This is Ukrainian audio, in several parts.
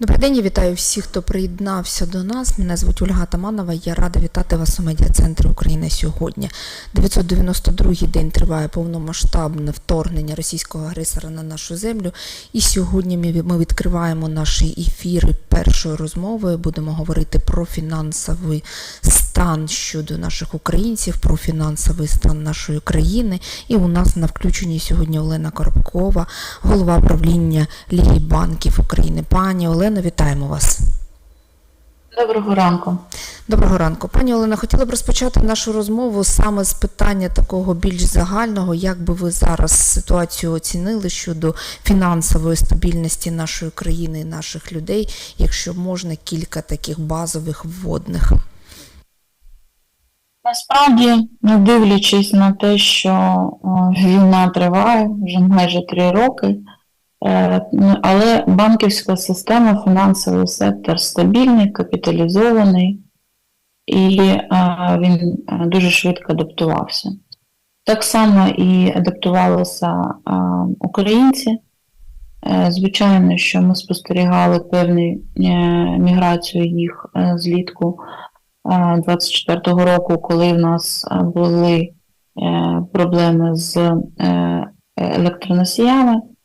Добрий день, я вітаю всіх, хто приєднався до нас. Мене звуть Ольга Таманова. Я рада вітати вас у медіа-центрі України сьогодні. 992-й день триває повномасштабне вторгнення російського агресора на нашу землю. І сьогодні ми відкриваємо наші ефіри першою розмовою. Будемо говорити про фінансовий стан щодо наших українців, про фінансовий стан нашої країни. І у нас на включенні сьогодні Олена Коробкова, голова правління Ліги банків України. Пані Олено, вітаємо вас. Доброго ранку. Доброго ранку. Пані Олена, хотіла б розпочати нашу розмову саме з питання такого більш загального. Як би ви зараз ситуацію оцінили щодо фінансової стабільності нашої країни і наших людей, якщо можна кілька таких базових вводних? Насправді, не дивлячись на те, що е, війна триває вже майже три роки, але банківська система, фінансовий сектор стабільний, капіталізований, і е, він е, дуже швидко адаптувався. Так само і адаптувалися е, українці. Е, Звичайно, що ми спостерігали певну е, міграцію їх е, злітку 24-го року, коли в нас е, були е, проблеми з е, електроносіями, Е,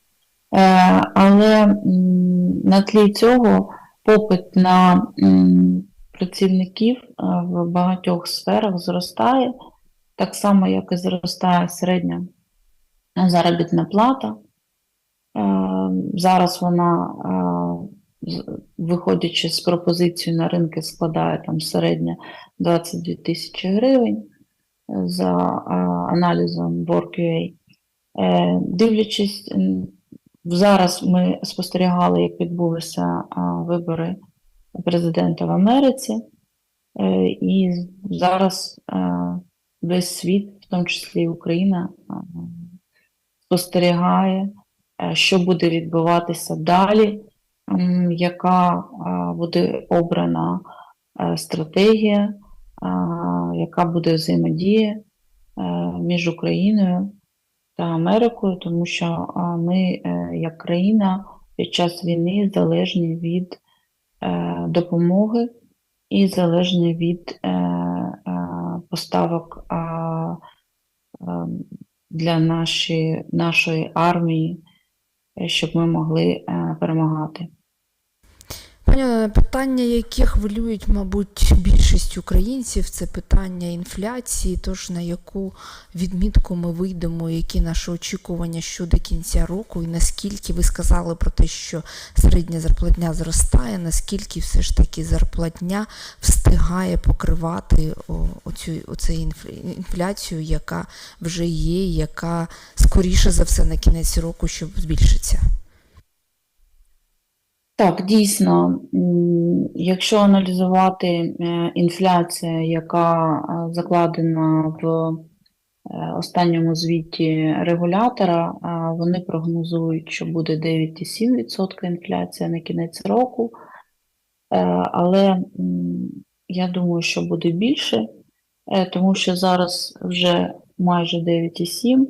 але на тлі цього попит на працівників е, в багатьох сферах зростає, так само, як і зростає середня заробітна плата. Е, Зараз вона, е, виходячи з пропозиції на ринки, складає там середня 22 тисячі гривень е, за е, аналізом WorkUA. Е, Дивлячись, зараз ми спостерігали, як відбулися вибори президента в Америці, е, і зараз е, весь світ, в тому числі і Україна, спостерігає, е, що буде відбуватися далі, яка буде обрана стратегія, яка буде взаємодія між Україною та Америкою, тому що ми, е, як країна, під час війни залежні від е, допомоги і залежні від е, поставок для нашої, нашої армії, щоб ми могли перемагати. Питання, які хвилюють, мабуть, більшість українців, це питання інфляції, тож на яку відмітку ми вийдемо, які наші очікування щодо кінця року, і наскільки ви сказали про те, що середня зарплатня зростає, наскільки все ж таки зарплатня встигає покривати оцю, оцю інфляцію, яка вже є, яка скоріше за все на кінець року щоб збільшиться. Так, дійсно, якщо аналізувати е, інфляція, яка е, закладена в е, останньому звіті регулятора, вони прогнозують, що буде 9,7% інфляція на кінець року, але я думаю, що буде більше, тому що зараз вже майже 9,7%.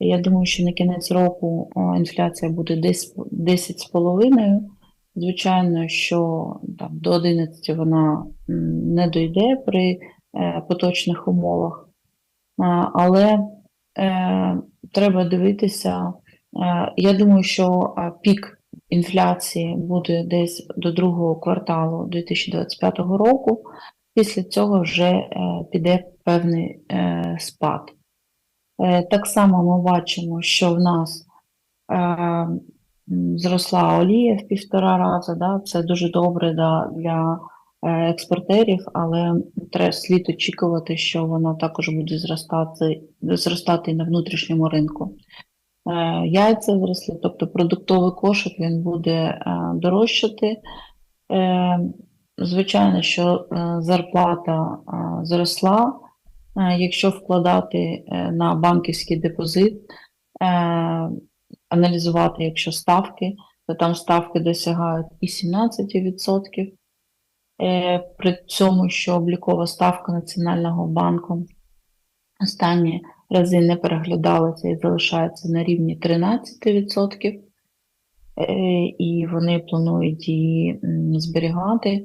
Я думаю, що на кінець року інфляція буде десь 10,5%. Звичайно, що там, до 11 вона не дойде при е, поточних умовах, А, але е, треба дивитися. Е, я думаю, що пік інфляції буде десь до другого кварталу 2025 року. Після цього вже е, піде певний е, спад. Е, так само ми бачимо, що в нас е, зросла олія в півтора рази, да, це дуже добре да, для е, експортерів, але треба слід очікувати, що вона також буде зростати, зростати на внутрішньому ринку. Е, Яйця зросли, тобто продуктовий кошик він буде е, дорожчати. Звичайно, що зарплата зросла. Якщо вкладати на банківський депозит, аналізувати, якщо ставки, то там ставки досягають і 17%. Е, При цьому, що облікова ставка Національного банку останні рази не переглядалася і залишається на рівні 13%. е, і вони планують її зберігати,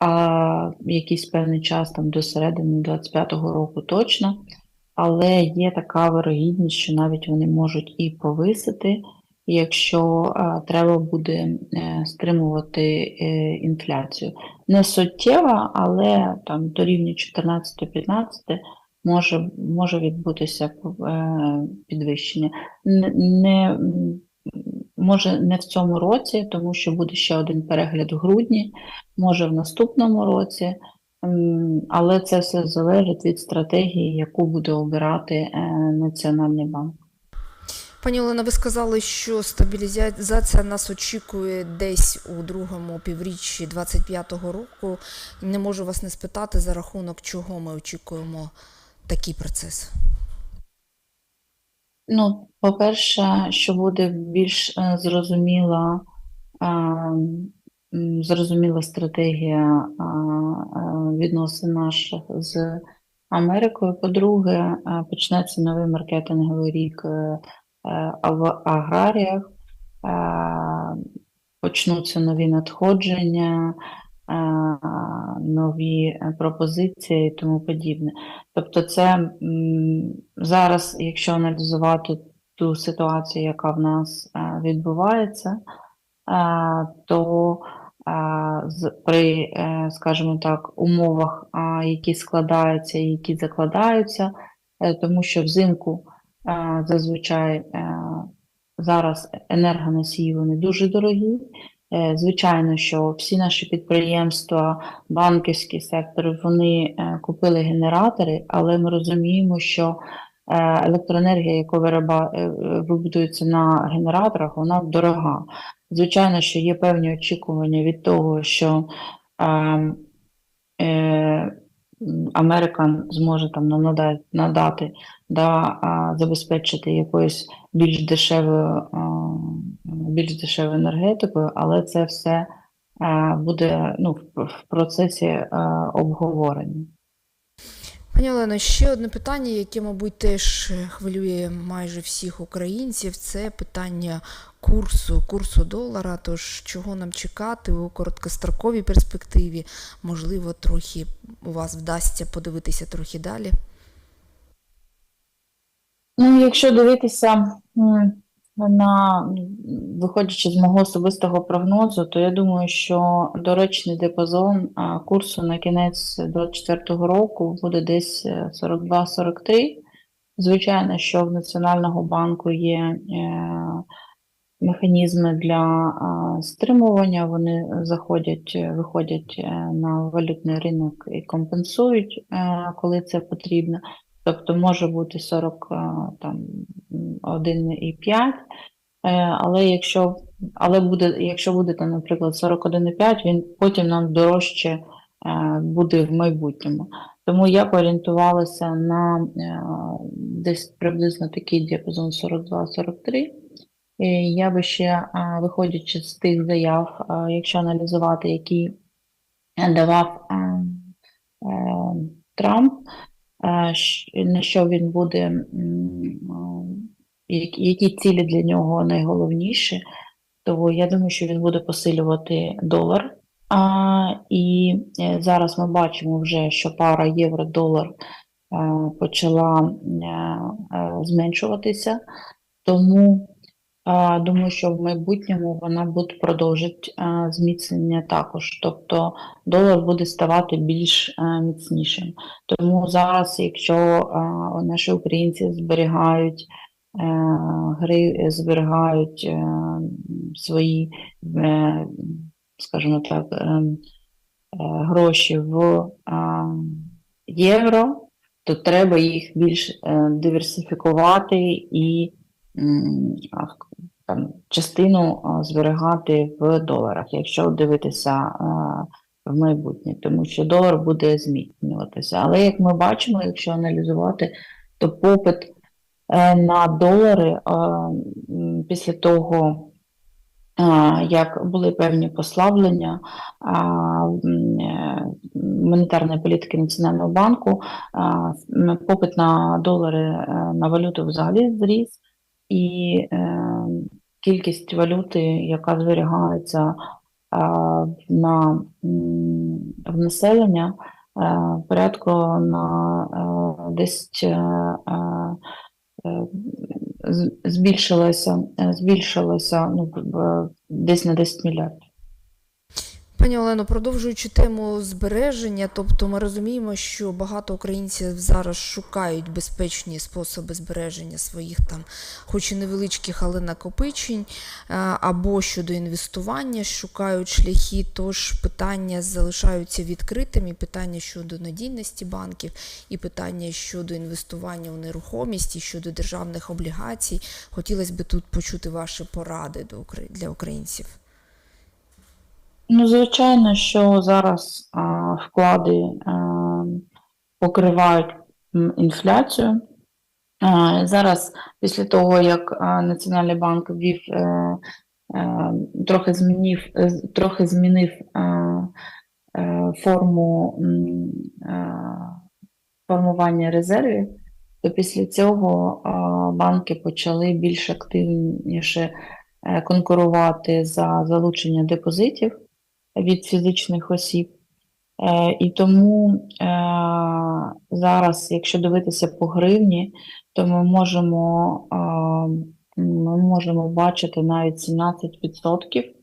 а якийсь певний час там до середини 25-го року точно. Але є така вирогідність, що навіть вони можуть і повисити, якщо е, треба буде е, стримувати е, інфляцію. Не суттєва, але там до рівня 14-15 може, може відбутися підвищення. Не, може не в цьому році, тому що буде ще один перегляд в грудні, може в наступному році. М, Але це все залежить від стратегії, яку буде обирати е, Національний банк. Пані Олена, ви сказали, що стабілізація нас очікує десь у другому півріччі 25-го року. Не можу вас не спитати, за рахунок чого ми очікуємо такий процес. Ну, по-перше, що буде більш е, зрозуміла, е, м, зрозуміла стратегія відносин наших з Америкою. По-друге, почнеться новий маркетинговий рік е, е, в аграріях, почнуться нові надходження, нові пропозиції і тому подібне. Тобто, це зараз, якщо аналізувати ту ситуацію, яка в нас е, відбувається, то при, е, скажімо так, умовах, які складаються і які закладаються, е, тому що взимку зазвичай е, зараз енергоносії вони дуже дорогі. Звичайно, що всі наші підприємства, банківський сектор, вони купили генератори, але ми розуміємо, що електроенергія, яка вироба- е, е, вибудується на генераторах, вона дорога. Звичайно, що є певні очікування від того, що е, е, Америка зможе там нам нада- надати, да, забезпечити якоюсь більш дешевою, більш дешевою енергетикою, але це все буде ну, в процесі обговорення. Пані Олено, ще одне питання, яке, мабуть, теж хвилює майже всіх українців, це питання курсу, курсу долара. Тож чого нам чекати у короткостроковій перспективі? Можливо, трохи у вас вдасться подивитися трохи далі. Ну, якщо дивитися на виходячи з мого особистого прогнозу, то я думаю, що доречний диапазон курсу на кінець 2024 року буде десь е, 42-43. Звичайно, що в Національного банку є е, механізми для стримування, вони заходять, е, виходять е, на валютний ринок і компенсують, е, коли це потрібно. Тобто може бути 40, е, там, м, 1,5, е, але якщо, але буде, якщо буде, там, наприклад, 41,5, він потім нам дорожче е, буде в майбутньому. Тому я поорієнтувалася на десь приблизно такий діапазон 42-43. І Я би ще, виходячи з тих заяв, якщо аналізувати, які давав Трамп, на що він буде, е, які цілі для нього найголовніші, то я думаю, що він буде посилювати долар. І е, зараз ми бачимо вже, що пара євро-долар е, почала е, е, зменшуватися, тому е, думаю, що в майбутньому вона буде продовжити е, зміцнення також. Тобто долар буде ставати більш е, міцнішим. Тому зараз, якщо наші українці зберігають е, гри, зберігають е, свої, скажімо так, гроші в євро, то треба їх більш диверсифікувати і там, частину зберігати в доларах, якщо дивитися в майбутнє, тому що долар буде змінюватися. Але як ми бачимо, якщо аналізувати, то попит е, на долари після того, як були певні послаблення монетарної політики Національного банку, попит на долари, е, на валюту взагалі зріс, і е, кількість валюти, яка зберігається е, на, в населення, е, порядку на е, десь е, е, збільшилося, е, збільшилося ну, десь на 10 мільярдів. Пані Олено, продовжуючи тему збереження, тобто ми розуміємо, що багато українців зараз шукають безпечні способи збереження своїх там, хоч і невеличких, але накопичень, е, або щодо інвестування, шукають шляхи, тож питання залишаються відкритими, питання щодо надійності банків, і питання щодо інвестування у нерухомість, і щодо державних облігацій. Хотілося б тут почути ваші поради для українців. Ну, звичайно, що зараз а, вклади а, покривають інфляцію. А, зараз, після того, як а, Національний банк ввів, е, е, трохи змінив, е, трохи змінив е, е, форму е, формування резервів, то після цього а, банки почали більш активніше конкурувати за залучення депозитів від фізичних осіб. Е, І тому е, зараз, якщо дивитися по гривні, то ми можемо, е, ми можемо бачити навіть 17%.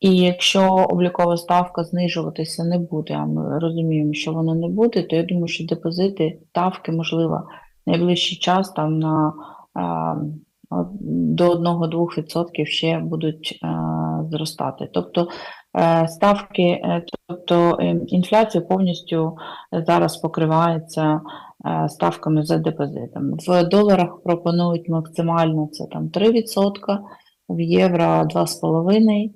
І якщо облікова ставка знижуватися не буде, а ми розуміємо, що вона не буде, то я думаю, що депозити, ставки, можливо, найближчий час там на до 1-2% ще будуть зростати. Тобто ставки, е, тобто е, інфляція повністю зараз покривається е, ставками за депозитом. В доларах пропонують максимально це там 3%, в євро 2,5%.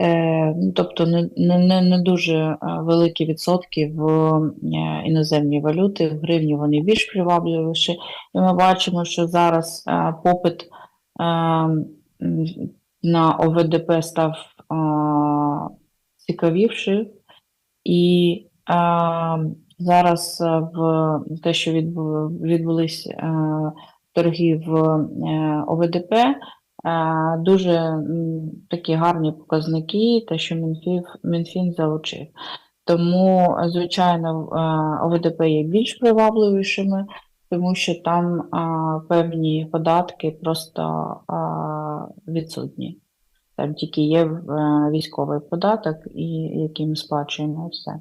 Е, ну, Тобто не, не, не- дуже е, великі відсотки в е, іноземні валюти, в гривні вони більш привабливіші. І ми бачимо, що зараз е, попит е, на ОВДП став е, і е, зараз е, в те, що відбу- відбулись е, торги в е, ОВДП, е, дуже м, такі гарні показники, те, що Мінфін, Мінфін залучив. Тому, звичайно, ОВДП є більш привабливішими, тому що там а, певні податки просто а, відсутні. Там тільки є е, військовий податок, і яким сплачуємо, все.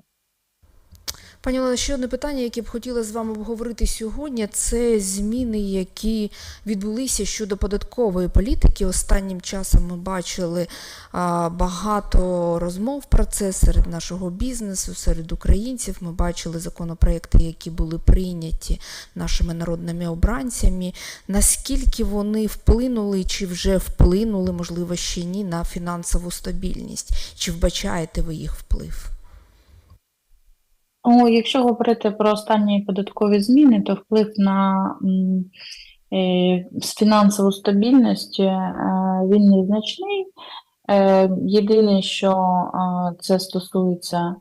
Пані Олена, ще одне питання, яке б хотіла з вами обговорити сьогодні, це зміни, які відбулися щодо податкової політики. Останнім часом ми бачили багато розмов про це серед нашого бізнесу, серед українців. Ми бачили законопроекти, які були прийняті нашими народними обранцями. Наскільки вони вплинули, чи вже вплинули, можливо, ще ні, на фінансову стабільність? Чи вбачаєте ви їх вплив? Ну, якщо говорити про останні податкові зміни, то вплив на е, фінансову стабільність е, він незначний. Е, Єдине, що е, це стосується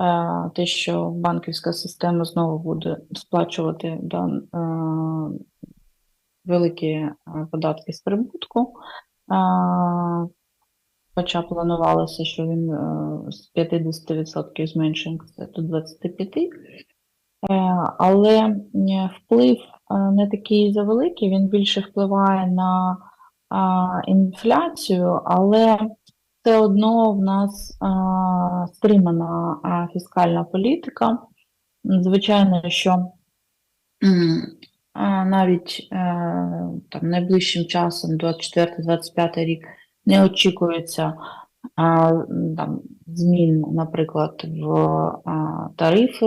е, те, що банківська система знову буде сплачувати да, е, великі е, податки з прибутку. Е, Хоча планувалося, що він е, з 50% зменшується до 25%. Е, Але е, вплив не такий завеликий, він більше впливає на інфляцію, але все одно в нас стримана фіскальна політика. Звичайно, що навіть там, найближчим часом, 24-25 рік, не очікується там, змін, наприклад, в тарифи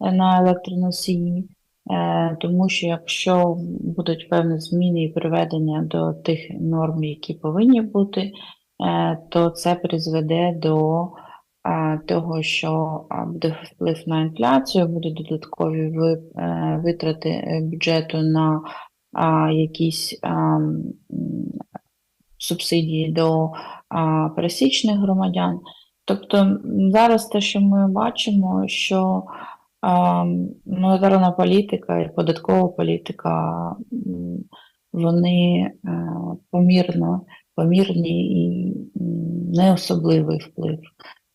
на електроносії, е, тому що якщо будуть певні зміни і приведення до тих норм, які повинні бути, е, то це призведе до того, що буде вплив на інфляцію, будуть додаткові е, витрати бюджету на якісь субсидії до а, пересічних громадян. Тобто зараз те, що ми бачимо, що а, монетарна політика і податкова політика вони е, помірно помірний і не особливий вплив.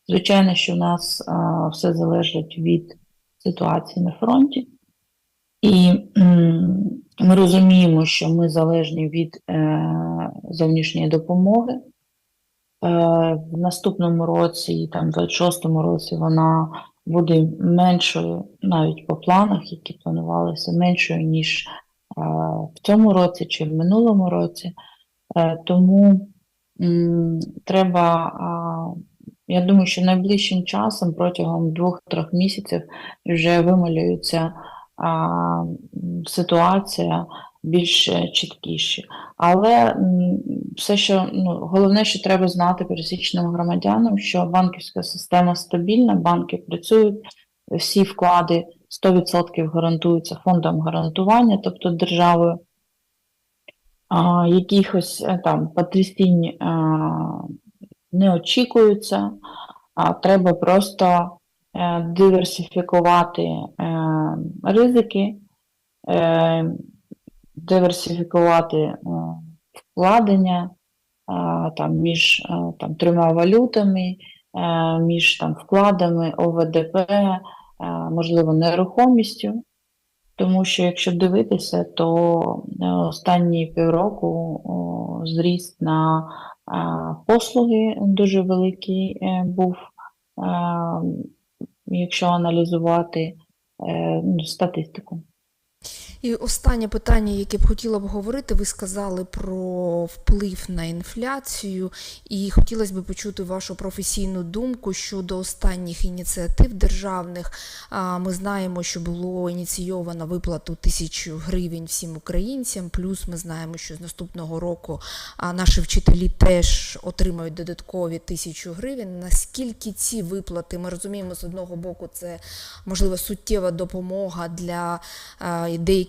Звичайно, що в нас а, все залежить від ситуації на фронті, і ми розуміємо, що ми залежні від е, зовнішньої допомоги. Е, в наступному році, там, в 26-му році, вона буде меншою, навіть по планах, які планувалися, меншою, ніж е, в цьому році чи в минулому році. Тому треба, я думаю, що найближчим часом, протягом двох-трьох місяців, вже м, ситуація більш е, чіткіше. Але все, що ну, головне, що треба знати пересічним громадянам, що банківська система стабільна, банки працюють, всі вклади 100% гарантуються фондом гарантування, тобто державою. А, якихось е, там потрясінь а, не очікуються, а треба просто е, диверсифікувати е, ризики, е, диверсифікувати е, вкладення е, там, між е, там, трьома валютами, е, між там, вкладами ОВДП, е, можливо, нерухомістю. Тому що якщо дивитися, то е, останні півроку о, зріст на е, послуги дуже великий е, був, е, якщо аналізувати е, ну, статистику. І останнє питання, яке б хотіла б говорити, ви сказали про вплив на інфляцію, і хотілося б почути вашу професійну думку щодо останніх ініціатив державних. Ми знаємо, що було ініційовано виплату тисячу гривень всім українцям. Плюс ми знаємо, що з наступного року наші вчителі теж отримають додаткові тисячу гривень. Наскільки ці виплати ми розуміємо з одного боку, це можливо суттєва допомога для а,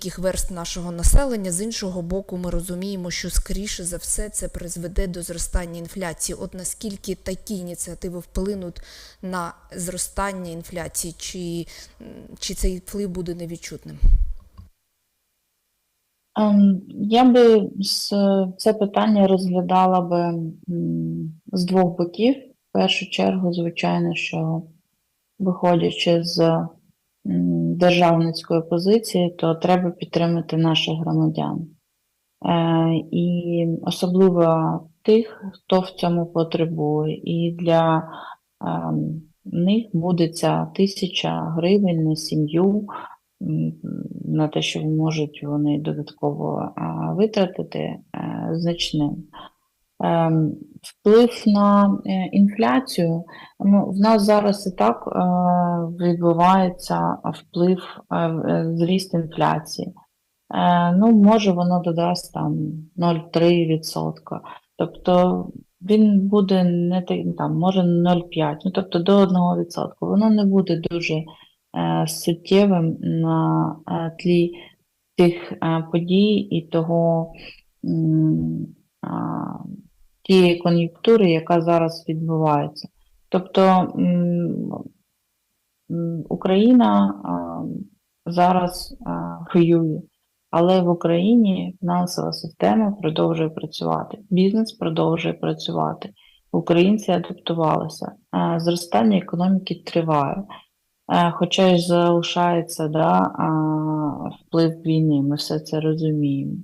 деяких верст нашого населення. З іншого боку, ми розуміємо, що скоріше за все це призведе до зростання інфляції. От наскільки такі ініціативи вплинуть на зростання інфляції, чи, чи цей вплив буде невідчутним? Ем, Я би це питання розглядала би з двох боків. В першу чергу, звичайно, що виходячи з державницької позиції, то треба підтримати наших громадян. Е, І особливо тих, хто в цьому потребує. І для ем, них буде ця тисяча гривень на сім'ю на те, що можуть вони додатково витратити, е, значним. Ем, Вплив на е, інфляцію. Ну, в нас зараз і так е, відбувається вплив е, зріст інфляції. Ну, може, воно додасть там 0,3%. Тобто він буде не там, може 0,5, ну тобто до 1%. Воно не буде дуже суттєвим на тлі тих подій і того тієї кон'юнктури, яка зараз відбувається. Тобто Україна зараз воює, але в Україні фінансова система продовжує працювати, бізнес продовжує працювати, українці адаптувалися, зростання економіки триває. Хоча й залишається да, вплив війни, ми все це розуміємо.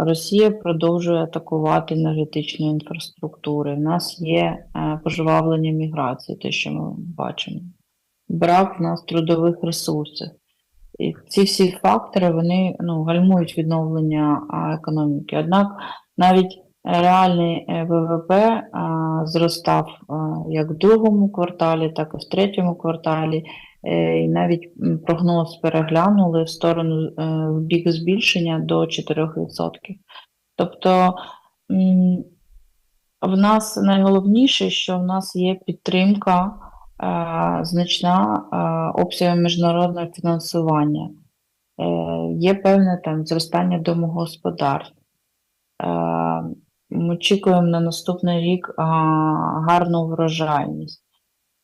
Росія продовжує атакувати енергетичну інфраструктуру. У нас є е, пожвавлення міграції, те, що ми бачимо. Брак в нас трудових ресурсів. І ці всі фактори вони ну, гальмують відновлення економіки. Однак навіть реальний е, ВВП зростав як в другому кварталі, так і в третьому кварталі. Е, І навіть прогноз переглянули в сторону е, в бік збільшення до 4%. Тобто в нас найголовніше, що в нас є підтримка е, значна е, міжнародного фінансування. Є певне там зростання домогосподарств. Ми очікуємо на наступний рік гарну врожайність.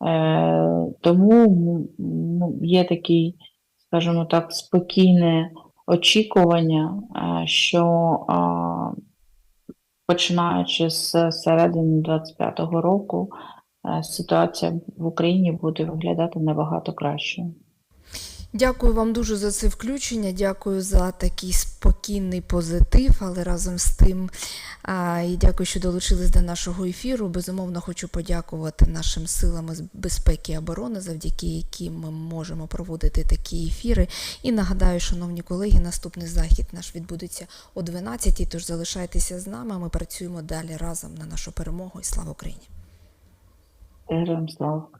Е, Тому м, є такий, скажімо так, спокійне очікування, е, що починаючи з середини 25-го року, е, ситуація в Україні буде виглядати набагато кращою. Дякую вам дуже за це включення. Дякую за такий спокійний позитив, але разом з тим і дякую, що долучились до нашого ефіру. Безумовно, хочу подякувати нашим силам з безпеки і оборони, завдяки яким ми можемо проводити такі ефіри. І нагадаю, шановні колеги, наступний захід наш відбудеться о 12 Тож залишайтеся з нами. Ми працюємо далі разом на нашу перемогу і слава Україні! Героям слава!